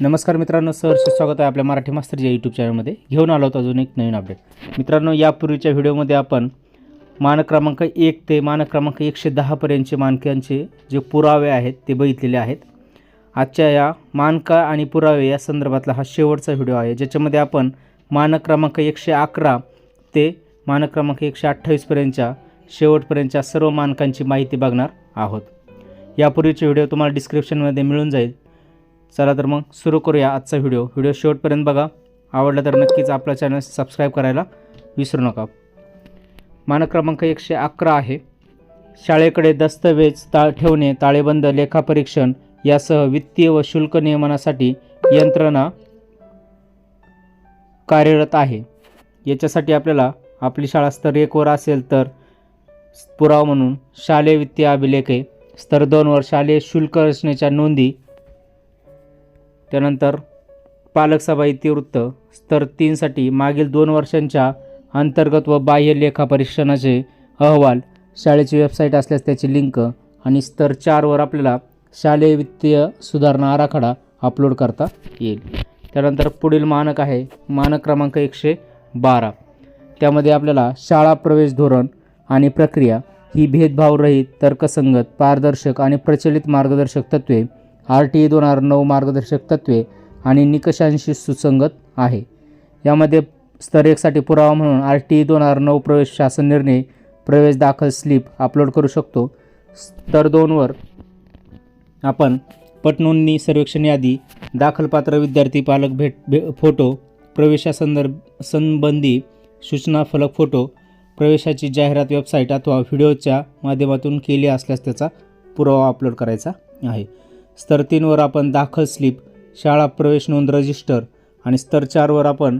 नमस्कार मित्रांनो सहर्ष स्वागत आहे आपल्या मराठी मास्तर या यूट्यूब चॅनलमध्ये घेऊन आलो होतो अजून एक नवीन अपडेट मित्रांनो यापूर्वीच्या व्हिडिओमध्ये आपण मानक क्रमांक एक ते मानक क्रमांक एकशे दहापर्यंतचे मानकांचे जे पुरावे आहेत ते बघितलेले आहेत. आजच्या या मानका आणि पुरावे या संदर्भातला हा शेवटचा व्हिडिओ आहे. ज्याच्यामध्ये आपण मानक क्रमांक एकशे अकरा ते मानक क्रमांक एकशे अठ्ठावीसपर्यंतच्या शेवटपर्यंतच्या सर्व मानकांची माहिती बघणार आहोत. यापूर्वीचे व्हिडिओ तुम्हाला डिस्क्रिप्शनमध्ये मिळून जाईल. चला तर मग सुरू करूया आजचा व्हिडिओ. व्हिडिओ शेवटपर्यंत बघा. आवडला तर नक्कीच आपला चॅनल सबस्क्राईब करायला विसरू नका. मानक क्रमांक एकशे अकरा आहे. शाळेकडे दस्तवेज ता ठेवणे ताळेबंद लेखापरीक्षण यासह वित्तीय व शुल्क नियमनासाठी यंत्रणा कार्यरत आहे. याच्यासाठी आपल्याला आपली शाळा स्तर एकवर असेल तर पुरावा म्हणून शालेय वित्तीय अभिलेखे स्तर दोनवर शालेय शुल्क रचनेच्या नोंदी त्यानंतर पालकसभा इतिवृत्त स्तर तीनसाठी मागील दोन वर्षांच्या अंतर्गत व बाह्य लेखापरीक्षणाचे अहवाल शाळेची वेबसाईट असल्यास त्याची लिंक आणि स्तर चारवर आपल्याला शालेय वित्तीय सुधारणा आराखडा अपलोड करता येईल. त्यानंतर पुढील मानक आहे मानक क्रमांक एकशे बारा. त्यामध्ये आपल्याला शाळा प्रवेश धोरण आणि प्रक्रिया ही भेदभावरहित तर्कसंगत पारदर्शक आणि प्रचलित मार्गदर्शक तत्त्वे आर टी ई दोन हजार नऊ मार्गदर्शक तत्त्वे आणि निकषांशी सुसंगत आहे. यामध्ये स्तर एकसाठी पुरावा म्हणून आर टी ई दोन हजार नऊ प्रवेश शासन निर्णय प्रवेश दाखल स्लिप अपलोड करू शकतो. स्तर दोनवर आपण पटनोंदणी सर्वेक्षण यादी दाखलपात्र विद्यार्थी पालक भेट भे फोटो प्रवेशासंदर्भ संबंधी सूचना फलक फोटो प्रवेशाची जाहिरात वेबसाईट अथवा व्हिडिओच्या माध्यमातून केली असल्यास त्याचा पुरावा अपलोड करायचा आहे. स्तर तीनवर आपण दाखल स्लिप शाळा प्रवेश नोंद रजिस्टर आणि स्तर चारवर आपण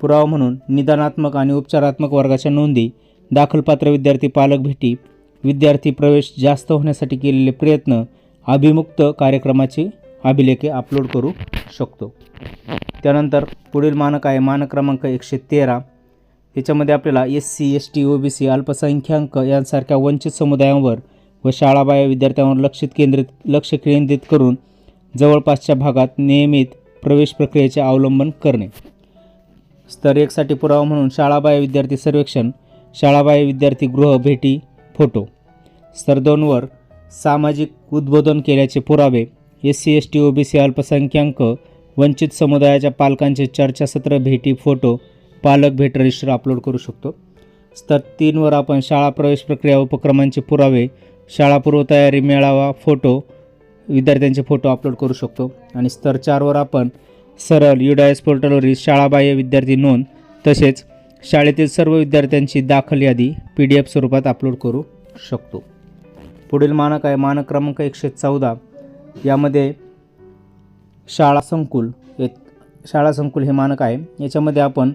पुरावा म्हणून निदानात्मक आणि उपचारात्मक वर्गाच्या नोंदी दाखलपात्र विद्यार्थी पालक भेटी विद्यार्थी प्रवेश जास्त होण्यासाठी केलेले प्रयत्न अभिमुक्त कार्यक्रमाची अभिलेखे अपलोड करू शकतो. त्यानंतर पुढील मानक आहे मानक क्रमांक एकशे तेरा. याच्यामध्ये आपल्याला S C S T O B C अल्पसंख्याक यांसारख्या वंचित समुदायांवर व शाळाबाह्य विद्यार्थ्यांवर लक्षित केंद्रित लक्ष केंद्रित करून जवळपासच्या भागात नियमित प्रवेश प्रक्रियेचे अवलंबन करणे. स्तर एकसाठी पुरावा म्हणून शाळाबाह्य विद्यार्थी सर्वेक्षण शाळाबाह्य विद्यार्थी गृह भेटी फोटो. स्तर दोनवर सामाजिक उद्बोधन केल्याचे पुरावे S C S T O B C अल्पसंख्याक वंचित समुदायाच्या पालकांचे चर्चासत्र भेटी फोटो पालक भेट रजिस्टर अपलोड करू शकतो. स्तर तीनवर आपण शाळा प्रवेश प्रक्रिया उपक्रमांचे पुरावे शाळापूर्व तयारी मेळावा फोटो विद्यार्थ्यांचे फोटो अपलोड करू शकतो. आणि स्तर चारवर आपण सरळ युडायस पोर्टलवरील शाळाबाह्य विद्यार्थी नोंद तसेच शाळेतील सर्व विद्यार्थ्यांची दाखल यादी पी डी एफ स्वरूपात अपलोड करू शकतो. पुढील मानक आहे मानक क्रमांक एकशे चौदा. यामध्ये शाळा संकुल एक शाळा संकुल हे मानक आहे. याच्यामध्ये आपण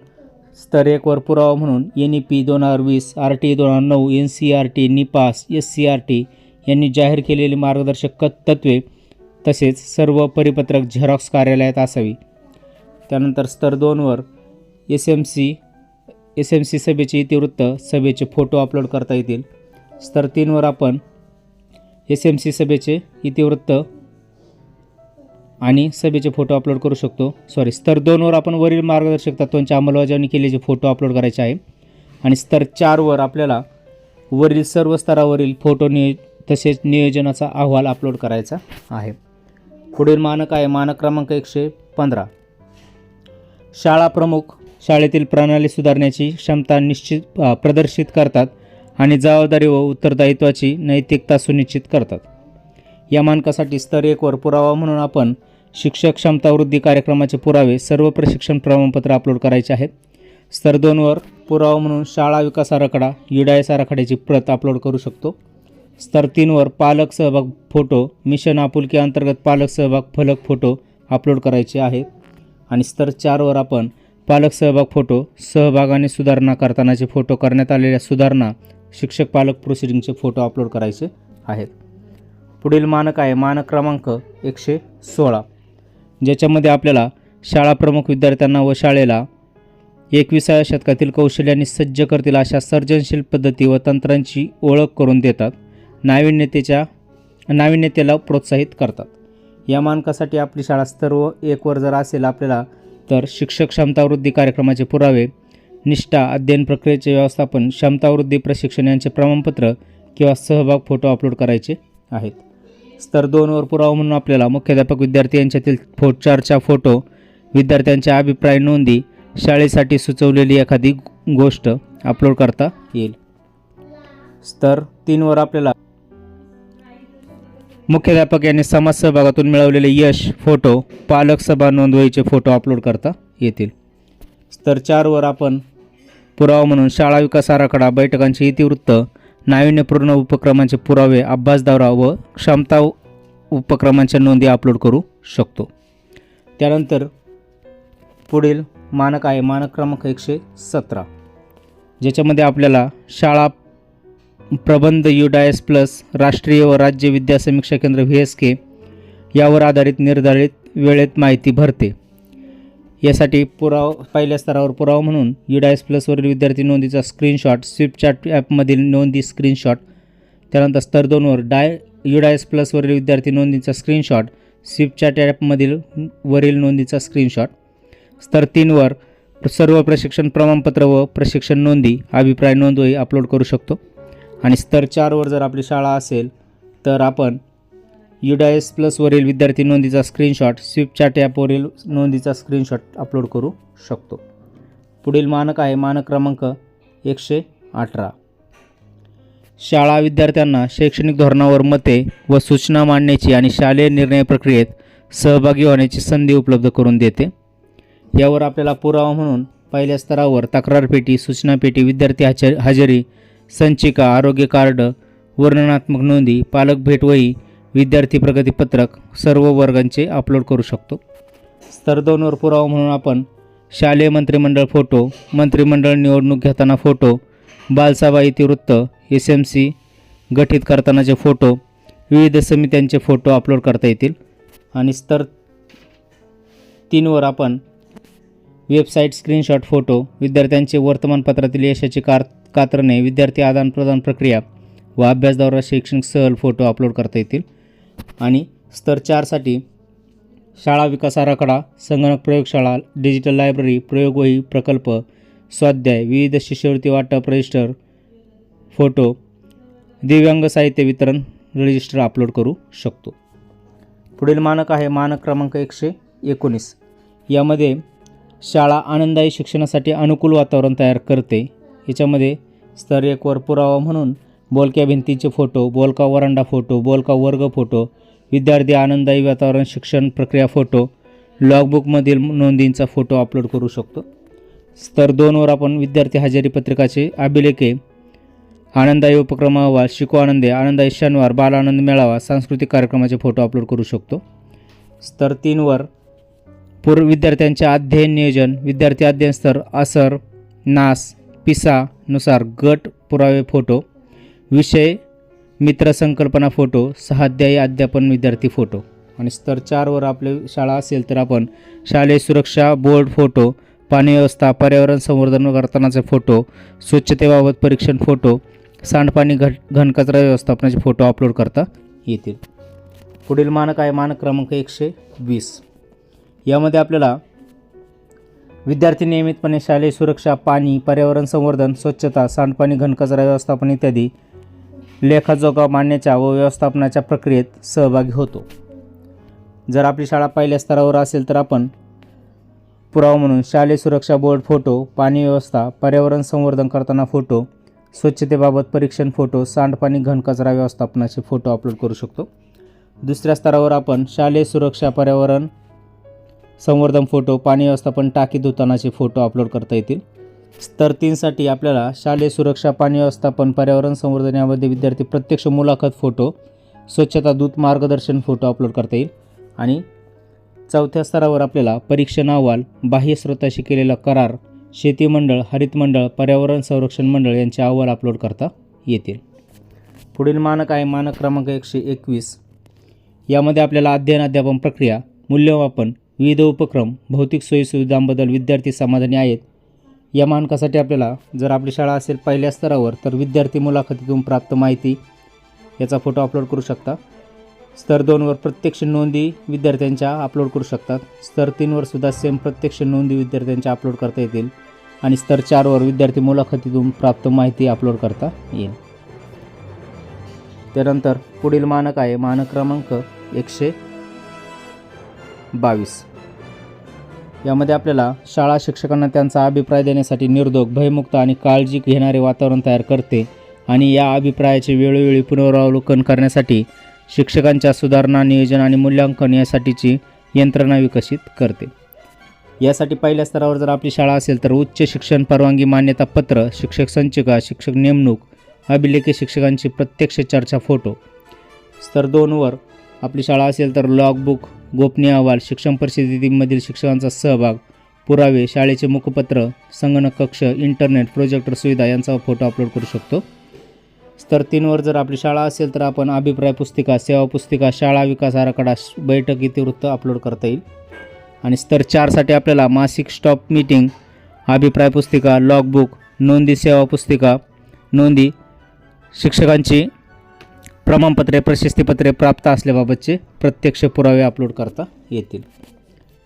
स्तर एकवर पुरावा म्हणून एन ई पी दोन हजार वीस आर टी दोन हजार नऊ एन सी आर टी निपास एस सी आर टी यांनी जाहीर केलेली मार्गदर्शक तत्त्वे तसेच सर्व परिपत्रक झेरॉक्स कार्यालयात असावी. त्यानंतर स्तर दोनवर S M C S M C सभेचे इतिवृत्त सभेचे फोटो अपलोड करता येतील. स्तर तीनवर आपण एस एम सी सभेचे इतिवृत्त आणि सभेचे फोटो अपलोड करू शकतो. सॉरी स्तर दोनवर आपण वरील मार्गदर्शक तत्वांची अंमलबजावणी केलेले फोटो अपलोड करायचे आहे. आणि स्तर चारवर आपल्याला वरील सर्व स्तरावरील फोटो नियो तसेच नियोजनाचा अहवाल अपलोड करायचा आहे. पुढील मानक आहे मानक क्रमांक एकशे पंधरा. शाळा प्रमुख शाळेतील प्रणाली सुधारण्याची क्षमता निश्चित प्रदर्शित करतात आणि जबाबदारी व उत्तरदायित्वाची नैतिकता सुनिश्चित करतात. या मानकासाठी स्तर एकवर पुरावा म्हणून आपण शिक्षक क्षमता वृद्धी कार्यक्रमाचे पुरावे सर्व प्रशिक्षण प्रमाणपत्र अपलोड करायचे आहेत. स्तर दोनवर पुरावा म्हणून शाळा विकास आराखडा युडायस आराखड्याची प्रत अपलोड करू शकतो. स्तर तीनवर पालक सहभाग फोटो मिशन आपुलकी अंतर्गत पालक सहभाग फलक फोटो अपलोड करायचे आहेत. आणि स्तर चारवर आपण पालक सहभाग फोटो सहभागाने सुधारणा करतानाचे फोटो करण्यात आलेल्या सुधारणा शिक्षक पालक प्रोसिडिंगचे फोटो अपलोड करायचे आहेत. पुढील मानक आहे मानक क्रमांक एकशे सोळा. ज्याच्यामध्ये आपल्याला शाळा प्रमुख विद्यार्थ्यांना व शाळेला एकविसाव्या शतकातील कौशल्याने सज्ज करतील अशा सर्जनशील पद्धती व तंत्रांची ओळख करून देतात. नाविन्यतेच्या नाविन्यतेला प्रोत्साहित करतात. या मानकासाठी आपली शाळा सर्व एकवर जर असेल आपल्याला तर शिक्षक क्षमतावृद्धी कार्यक्रमाचे पुरावे निष्ठा अध्ययन प्रक्रियेचे व्यवस्थापन क्षमतावृद्धी प्रशिक्षण यांचे प्रमाणपत्र किंवा सहभाग फोटो अपलोड करायचे आहेत. स्तर दोनवर पुरावा म्हणून आपल्याला मुख्याध्यापक विद्यार्थी यांच्यातील फो चर्चा फोटो विद्यार्थ्यांच्या अभिप्राय नोंदी शाळेसाठी सुचवलेली एखादी गोष्ट अपलोड करता येईल. स्तर तीनवर आपल्याला मुख्याध्यापक यांनी समाज सहभागातून मिळवलेले यश फोटो पालक सभा नोंदवहीचे फोटो अपलोड करता येतील. स्तर चारवर आपण पुरावा म्हणून शाळा विकास आराखडा बैठकांचे इतिवृत्त नाविन्यपूर्ण उपक्रमांचे पुरावे अभ्यास दौरा व क्षमता उपक्रमांच्या नोंदी अपलोड करू शकतो. त्यानंतर पुढील मानक आहे मानक क्रमांक एकशे सतरा ज्याच्यामध्ये आपल्याला शाळा प्रबंध युडायस प्लस राष्ट्रीय व राज्य विद्या समीक्षा केंद्र व्ही एस के यावर आधारित निर्धारित वेळेत माहिती भरते. यासाठी पुराव पहिल्या स्तरावर पुरावा म्हणून युडायस प्लसवरील विद्यार्थी नोंदीचा स्क्रीनशॉट स्विपचॅट ॲपमधील नोंदी स्क्रीनशॉट त्यानंतर स्तर दोनवर डाय युडायस प्लसवरील विद्यार्थी नोंदीचा स्क्रीनशॉट स्विपचॅट ॲपमधील वरील नोंदीचा स्क्रीनशॉट स्तर तीनवर सर्व प्रशिक्षण प्रमाणपत्र व प्रशिक्षण नोंदी अभिप्राय नोंदवही अपलोड करू शकतो. आणि स्तर चारवर जर आपली शाळा असेल तर आपण युडायस प्लसवरील विद्यार्थी नोंदीचा स्क्रीनशॉट स्विपचॅट ॲपवरील नोंदीचा स्क्रीनशॉट अपलोड करू शकतो. पुढील मानक आहे मानक क्रमांक एकशे अठरा. शाळा विद्यार्थ्यांना शैक्षणिक धोरणावर मते व सूचना मांडण्याची आणि शालेय निर्णय प्रक्रियेत सहभागी होण्याची संधी उपलब्ध करून देते. यावर आपल्याला पुरावा म्हणून पहिल्या स्तरावर तक्रार पेटी सूचना पेटी विद्यार्थी हजेरी संचिका आरोग्य कार्ड वर्णनात्मक नोंदी पालक भेटवही विद्यार्थी प्रगतीपत्रक सर्व वर्गांचे अपलोड करू शकतो. स्तर दोनवर पुरावा म्हणून आपण शालेय मंत्रिमंडळ फोटो मंत्रिमंडळ निवडणूक घेताना फोटो बालसाबा इतिवृत्त एस एम सी गठीत करतानाचे फोटो विविध समित्यांचे फोटो अपलोड करता येतील. आणि स्तर तीनवर आपण वेबसाईट स्क्रीनशॉट फोटो विद्यार्थ्यांचे वर्तमानपत्रातील यशाची कार कात्रणे विद्यार्थी आदानप्रदान प्रक्रिया व अभ्यासदौरा शैक्षणिक सहल फोटो अपलोड करता येतील. आणि स्तर चारसाठी शाळा विकास आराखडा संगणक प्रयोगशाळा डिजिटल लायब्ररी प्रयोगवही प्रकल्प स्वाध्याय विविध शिष्यवृत्ती वाटप रजिस्टर फोटो दिव्यांग साहित्य वितरण रजिस्टर अपलोड करू शकतो. पुढील मानक आहे मानक क्रमांक एकशे एकोणीस. यामध्ये शाळा आनंददायी शिक्षणासाठी अनुकूल वातावरण तयार करते. याच्यामध्ये स्तर एकवर पुरावा म्हणून बोलक्या भिंतीचे फोटो बोलका वरांडा फोटो बोलका वर्ग फोटो विद्यार्थी आनंददायी वातावरण शिक्षण प्रक्रिया फोटो लॉगबुकमधील नोंदींचा फोटो अपलोड करू शकतो. स्तर दोनवर आपण विद्यार्थी हजेरी पत्रिकाचे अभिलेखे आनंददायी उपक्रम अहवाल शिको आनंदे आनंददायी शनिवार बाल आनंद मेळावा सांस्कृतिक कार्यक्रमाचे फोटो अपलोड करू शकतो. स्तर तीनवर पूर्व विद्यार्थ्यांचे अध्ययन नियोजन विद्यार्थी अध्ययन स्तर असर नास पिसानुसार गट पुरावे फोटो विषय मित्र संकल्पना फोटो सहाध्यायी अध्यापन विद्यार्थी फोटो. आणि स्तर चारवर आपले शाळा असेल तर आपण शालेय सुरक्षा बोर्ड फोटो पाणी व्यवस्था पर्यावरण संवर्धन करतानाचे फोटो स्वच्छतेबाबत परीक्षण फोटो सांडपाणी घट घनकचरा व्यवस्थापनाचे फोटो अपलोड करता येतील. पुढील मानक आहे मानक क्रमांक एकशे वीस. यामध्ये आपल्याला विद्यार्थी नियमितपणे शालेय सुरक्षा पाणी पर्यावरण संवर्धन स्वच्छता सांडपाणी घनकचरा व्यवस्थापन इत्यादी लेखाजोखा मांडण्याच्या व व्यवस्थापनाच्या प्रक्रियेत सहभागी होतो. जर आपली शाळा पहिल्या स्तरावर असेल तर आपण पुरावा म्हणून शालेय सुरक्षा बोर्ड फोटो पाणी व्यवस्था पर्यावरण संवर्धन करताना फोटो स्वच्छतेबाबत परीक्षण फोटो सांडपाणी घनकचरा व्यवस्थापनाचे फोटो अपलोड करू शकतो. दुसऱ्या स्तरावर आपण शालेय सुरक्षा पर्यावरण संवर्धन फोटो पाणी व्यवस्थापन टाकी धुतानाचे फोटो अपलोड करता येतील. स्तर तीनसाठी आपल्याला शालेय सुरक्षा पाणी व्यवस्थापन पर्यावरण संवर्धन यामध्ये विद्यार्थी प्रत्यक्ष मुलाखत फोटो स्वच्छता दूत मार्गदर्शन फोटो अपलोड करता येईल. आणि चौथ्या स्तरावर आपल्याला परीक्षण अहवाल बाह्य स्रोताशी केलेला करार शेती मंडळ हरित मंडळ पर्यावरण संरक्षण मंडळ यांचे अहवाल अपलोड करता येतील. पुढील मानक आहे मानक क्रमांक एकशे एकवीस. यामध्ये आपल्याला अध्ययन अध्यापन प्रक्रिया मूल्यमापन विविध उपक्रम भौतिक सोयीसुविधांबद्दल विद्यार्थी समाधानी आहेत. या मानकासाठी आपल्याला जर आपली शाळा असेल पहिल्या स्तरावर तर विद्यार्थी मुलाखतीतून प्राप्त माहिती याचा फोटो अपलोड करू शकता. स्तर दोनवर प्रत्यक्ष नोंदी विद्यार्थ्यांच्या अपलोड करू शकतात. स्तर तीनवर सुद्धा सेम प्रत्यक्ष नोंदी विद्यार्थ्यांच्या अपलोड करता येतील. आणि स्तर चारवर विद्यार्थी मुलाखतीतून प्राप्त माहिती अपलोड करता येईल. त्यानंतर पुढील मानक आहे मानक क्रमांक एकशे बावीस. यामध्ये आपल्याला शाळा शिक्षकांना त्यांचा अभिप्राय देण्यासाठी निर्दोष भयमुक्त आणि काळजी घेणारे वातावरण तयार करते आणि या अभिप्रायाचे वेळोवेळी पुनरावलोकन करण्यासाठी शिक्षकांच्या सुधारणा नियोजन आणि मूल्यांकन यासाठीची यंत्रणा विकसित करते. यासाठी पहिल्या स्तरावर जर आपली शाळा असेल तर उच्च शिक्षण परवानगी मान्यता पत्र शिक्षक संचिका शिक्षक नेमणूक अभिलेखी शिक्षकांची प्रत्यक्ष चर्चा फोटो. स्तर दोनवर आपली शाळा असेल तर लॉगबुक गोपनीय अहवाल शिक्षण परिषदेमधील शिक्षकांचा सहभाग पुरावे शाळेचे मुखपत्र संगणक कक्ष इंटरनेट प्रोजेक्टर सुविधा यांचा फोटो अपलोड करू शकतो. स्तर तीनवर जर आपली शाळा असेल तर आपण अभिप्राय पुस्तिका सेवा पुस्तिका शाळा विकास आराखडा बैठक इतिवृत्त अपलोड करता येईल. आणि स्तर चारसाठी आपल्याला मासिक स्टॉप मीटिंग अभिप्राय पुस्तिका लॉगबुक नोंदी सेवा पुस्तिका नोंदी शिक्षकांची प्रमाणपत्रे प्रशस्तीपत्रे प्राप्त असल्याबाबतचे प्रत्यक्ष पुरावे अपलोड करता येतील.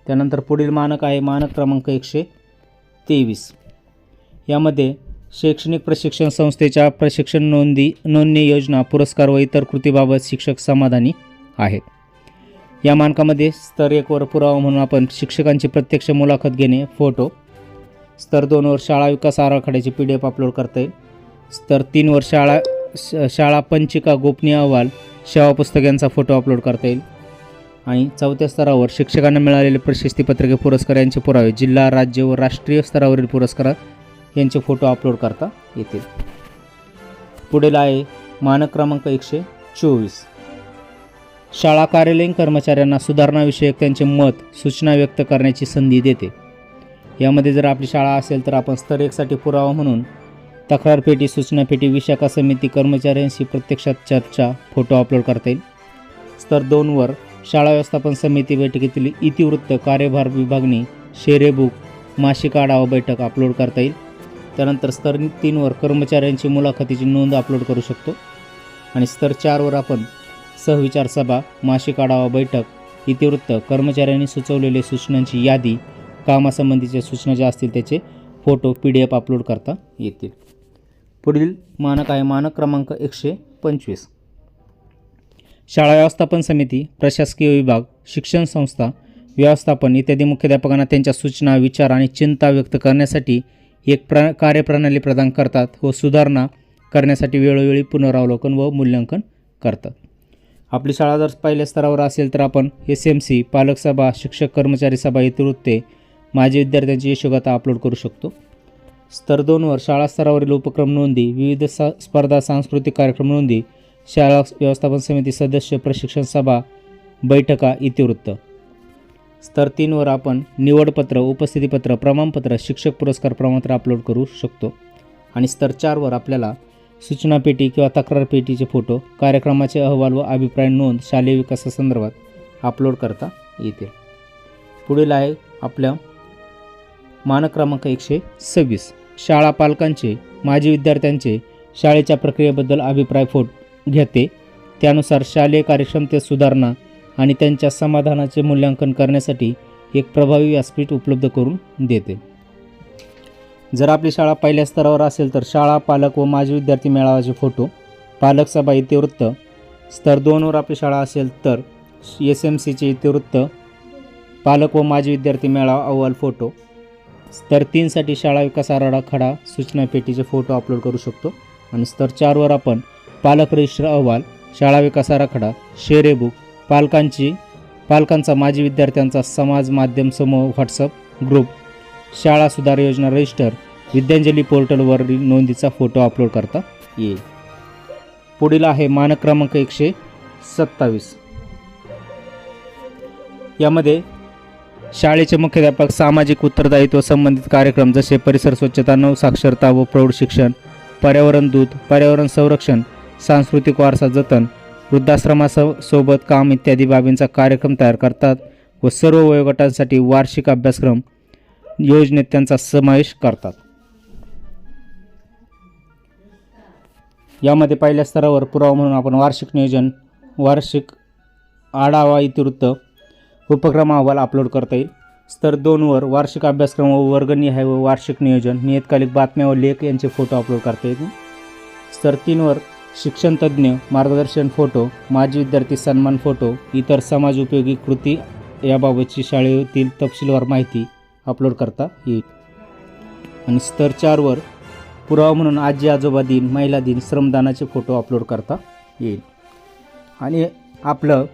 त्यानंतर पुढील मानक आहे मानक क्रमांक एकशे तेवीस. यामध्ये शैक्षणिक प्रशिक्षण संस्थेच्या प्रशिक्षण नोंदी नोंदणी योजना पुरस्कार व इतर कृतीबाबत शिक्षक समाधानी आहेत. या मानकामध्ये स्तर एकवर पुरावा म्हणून आपण शिक्षकांची प्रत्यक्ष मुलाखत घेणे फोटो स्तर दोनवर शाळा विकास आराखड्याची पी डी एफ अपलोड करता येईल. स्तर तीनवर शाळा शाळा पंचिका गोपनीय अहवाल सेवा पुस्तक यांचा फोटो अपलोड करता येईल. आणि चौथ्या स्तरावर शिक्षकांना मिळालेले प्रशस्तीपत्रके पुरस्कार यांचे पुरावे जिल्हा राज्य व राष्ट्रीय स्तरावरील पुरस्कार यांचे फोटो अपलोड करता येतील. पुढील आहे मानक क्रमांक एकशे चोवीस. शाळा कार्यालयीन कर्मचाऱ्यांना सुधारणाविषयक त्यांचे मत सूचना व्यक्त करण्याची संधी देते. यामध्ये जर आपली शाळा असेल तर आपण स्तर एकसाठी पुरावा म्हणून तक्रार पेटी सूचना पेटी विशाखा समिती कर्मचाऱ्यांशी प्रत्यक्षात चर्चा फोटो अपलोड करता येईल. स्तर दोनवर शाळा व्यवस्थापन समिती बैठकीतील इतिवृत्त कार्यभार विभागणी शेरे बुक e मासिक आढावा बैठक अपलोड करता येईल. त्यानंतर स्तर तीनवर कर्मचाऱ्यांची मुलाखतीची नोंद अपलोड करू शकतो. आणि स्तर चारवर आपण सहविचार सभा मासिक आढावा बैठक इतिवृत्त कर्मचाऱ्यांनी सुचवलेले सूचनांची यादी कामासंबंधीच्या सूचना ज्या असतील त्याचे photo P D F upload करता येतील. पुढील मानक आहे मानक क्रमांक एकशे पंचवीस. शाळा व्यवस्थापन समिती प्रशासकीय विभाग शिक्षण संस्था व्यवस्थापन इत्यादी मुख्याध्यापकांना त्यांच्या सूचना विचार आणि चिंता व्यक्त करण्यासाठी एक प्र कार्यप्रणाली प्रदान करतात व सुधारणा करण्यासाठी वेळोवेळी पुनरावलोकन व मूल्यांकन करतात. आपली शाळा जर पहिल्या स्तरावर असेल तर आपण एस एम सी पालक सभा शिक्षक कर्मचारी सभा इतिवृत्ते माजी विद्यार्थ्यांची यशोगाथा अपलोड करू शकतो. स्तर दोनवर शाळा स्तरावरील उपक्रम नोंदी विविध सा स्पर्धा सांस्कृतिक कार्यक्रम नोंदी शाळा व्यवस्थापन समिती सदस्य प्रशिक्षण सभा बैठका इतिवृत्त. स्तर तीनवर आपण निवडपत्र उपस्थितीपत्र प्रमाणपत्र शिक्षक पुरस्कार प्रमाणपत्र अपलोड करू शकतो. आणि स्तर चारवर आपल्याला सूचना पेटी किंवा तक्रार पेटीचे फोटो कार्यक्रमाचे अहवाल व अभिप्राय नोंद शालेय विकासासंदर्भात अपलोड करता येतील. पुढील आहे आपल्या मानक क्रमांक एकशे सव्वीस. शाळा पालकांचे माजी विद्यार्थ्यांचे शाळेच्या प्रक्रियेबद्दल अभिप्राय फोट घेते. त्यानुसार शालेय कार्यक्षमतेत सुधारणा आणि त्यांच्या समाधानाचे मूल्यांकन करण्यासाठी एक प्रभावी व्यासपीठ उपलब्ध करून देते. जर आपली शाळा पहिल्या स्तरावर असेल तर शाळा पालक व माजी विद्यार्थी मेळाव्याचे फोटो पालक सभा इतिवृत्त स्तर दोनवर आपली शाळा असेल तर एस एम सीचे इतिवृत्त पालक व माजी विद्यार्थी मेळावा अहवाल फोटो स्तर तीनसाठी शाळा विकास आराखडा सूचना पेटीचे फोटो अपलोड करू शकतो. आणि स्तर चारवर आपण पालक रजिस्टर अहवाल शाळा विकास आराखडा शेरे बुक e पालकांची पालकांचा माजी विद्यार्थ्यांचा समाज माध्यम समूह व्हॉट्सअप ग्रुप शाळा सुधार योजना रजिस्टर विद्यांजली पोर्टलवरील नोंदीचा फोटो अपलोड करता येईल. पुढील आहे मानक क्रमांक एकशे सत्तावीस. यामध्ये शाळेचे मुख्याध्यापक सामाजिक उत्तरदायित्व संबंधित कार्यक्रम जसे परिसर स्वच्छता नवसाक्षरता व प्रौढ शिक्षण पर्यावरण दूत पर्यावरण संरक्षण सांस्कृतिक वारसा जतन वृद्धाश्रमासोबत काम इत्यादी बाबींचा कार्यक्रम तयार करतात व सर्व वयोगटांसाठी वार्षिक अभ्यासक्रम योजनेत त्यांचा समावेश करतात. यामध्ये पहिल्या स्तरावर पुरावा म्हणून आपण वार्षिक नियोजन वार्षिक आढावा इतिवृत्त उपक्रम अहवाल अपलोड करता येईल. स्तर दोनवर वार्षिक अभ्यासक्रम व वर्गनिहाय व वार्षिक नियोजन नियतकालिक बातम्या व लेख यांचे फोटो अपलोड करता येतील. स्तर तीनवर शिक्षणतज्ज्ञ मार्गदर्शन फोटो माजी विद्यार्थी सन्मान फोटो इतर समाज उपयोगी कृती याबाबतची शाळेतील तपशीलवार माहिती अपलोड करता येईल. आणि स्तर चारवर पुरावा म्हणून आजी आजोबा दिन महिला दिन श्रमदानाचे फोटो अपलोड करता येईल. आणि आपलं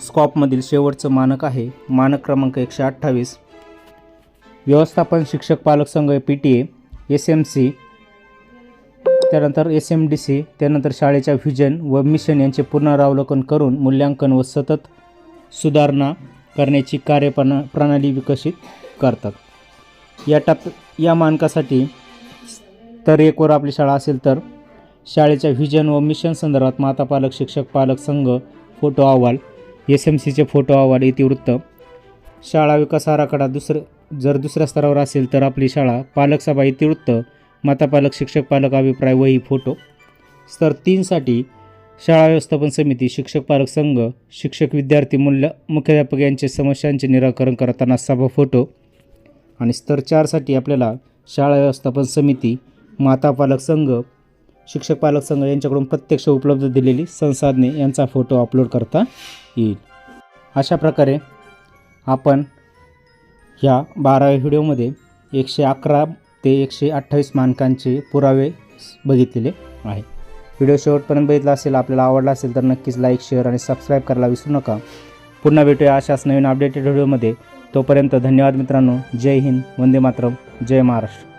स्कॉपमधील शेवटचं मानक आहे. मानक क्रमांक एकशे अठ्ठावीस. व्यवस्थापन शिक्षक पालक संघ P T A S M C त्यानंतर एस एम डी सी त्यानंतर शाळेच्या व्हिजन व मिशन यांचे पुनरावलोकन करून मूल्यांकन व सतत सुधारणा करण्याची कार्यप्रणा प्रणाली विकसित करतात. या टप या मानकासाठी तर एकवर आपली शाळा असेल तर शाळेच्या व्हिजन व मिशन संदर्भात माता पालक शिक्षक पालक संघ फोटो अहवाल एस एम सीचे फोटो अहवाल इतिवृत्त शाळा विकास आराखडा दुसरं जर दुसऱ्या स्तरावर असेल तर आपली शाळा पालक सभा इतिवृत्त माता पालक शिक्षक पालक अभिप्राय वही फोटो. स्तर तीनसाठी शाळा व्यवस्थापन समिती शिक्षक पालक संघ शिक्षक विद्यार्थी मूल्य मुख्याध्यापक यांचे समस्यांचे निराकरण करताना सभा फोटो. आणि स्तर चारसाठी आपल्याला शाळा व्यवस्थापन समिती माता पालक संघ शिक्षक पालक संघ यांच्याकडून प्रत्यक्ष उपलब्ध दिलेली संसाधने यांचा फोटो अपलोड करता येईल. अशा प्रकारे आपण ह्या बाराव्या व्हिडिओमध्ये एकशे अकरा ते एकशे अठ्ठावीस मानकांचे पुरावे बघितलेले आहे. व्हिडिओ शेवटपर्यंत बघितला असेल आपल्याला आवडला असेल तर नक्कीच लाईक शेअर आणि सबस्क्राईब करायला विसरू नका. पुन्हा भेटूया अशाच नवीन अपडेटेड व्हिडिओमध्ये. तोपर्यंत धन्यवाद मित्रांनो. जय हिंद. वंदे मातरम. जय महाराष्ट्र.